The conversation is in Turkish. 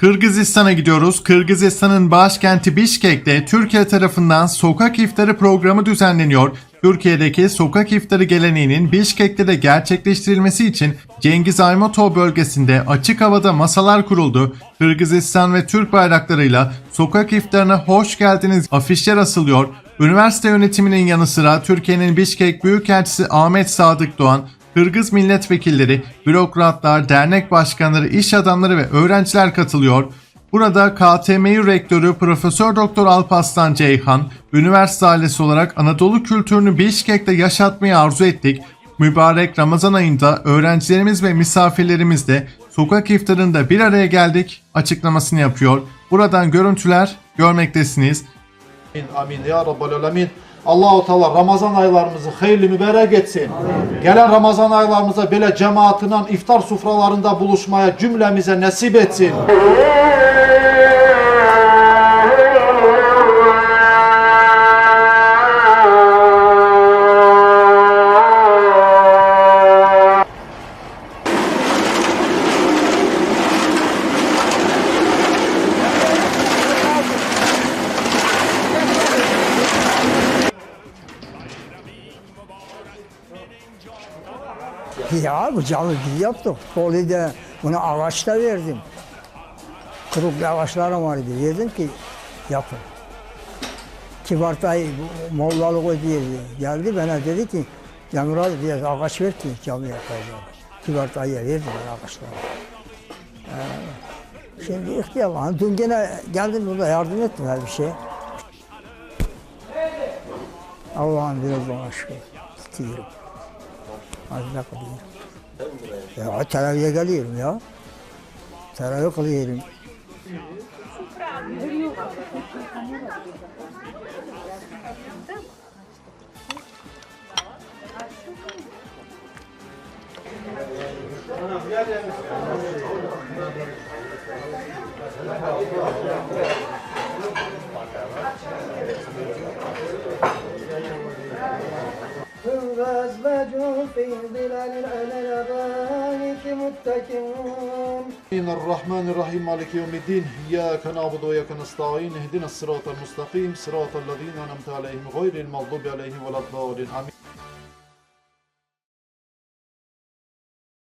Kırgızistan'a gidiyoruz. Kırgızistan'ın başkenti Bişkek'te Türkiye tarafından sokak iftarı programı düzenleniyor. Türkiye'deki sokak iftarı geleneğinin Bişkek'te de gerçekleştirilmesi için Cengiz Aymatov bölgesinde açık havada masalar kuruldu. Kırgızistan ve Türk bayraklarıyla sokak iftarına hoş geldiniz afişler asılıyor. Üniversite yönetiminin yanı sıra Türkiye'nin Bişkek Büyükelçisi Ahmet Sadık Doğan, Kırgız milletvekilleri, bürokratlar, dernek başkanları, iş adamları ve öğrenciler katılıyor. Burada KTM'yi rektörü Profesör Doktor Alparslan Ceyhan, üniversite ailesi olarak Anadolu kültürünü Bişkek'te yaşatmayı arzu ettik. Mübarek Ramazan ayında öğrencilerimiz ve misafirlerimiz de sokak iftarında bir araya geldik açıklamasını yapıyor. Buradan görüntüler görmektesiniz. Amin, amin ya Rabbal Alemin. Allahu Teala Ramazan aylarımızı hayırlı mübarek etsin. Gelen Ramazan aylarımıza böyle cemaatinden iftar sufralarında buluşmaya cümlemize nasip etsin. Ya biz yaptık. Koli'de bunu ağaçta verdim. Kırık ağaçlarım vardı. Verdim ki yapın. Kibartay Mollalık o diye geldi bana dedi ki Yamur abi biraz ağaç ver ki cami yapacağım. Kibartay'a verdim ben ağaçları. Ee, şimdi ihtiyar var. Dün gene geldim burada yardım ettim her bir şey. Allah'ın biraz bana şükür. Az ne kılıyorum. Ya teravih'e geliyorum ya. Teravih kılıyorum. وأزواجهم في ظلال على الأرائك متكئون. إن الرحمن الرحيم مالك يوم الدين. إياك نعبد وإياك نستعين اهدنا الصراط المستقيم صراط الذين أنعمت عليهم غير المغضوب عليهم ولا الضالين. آمين.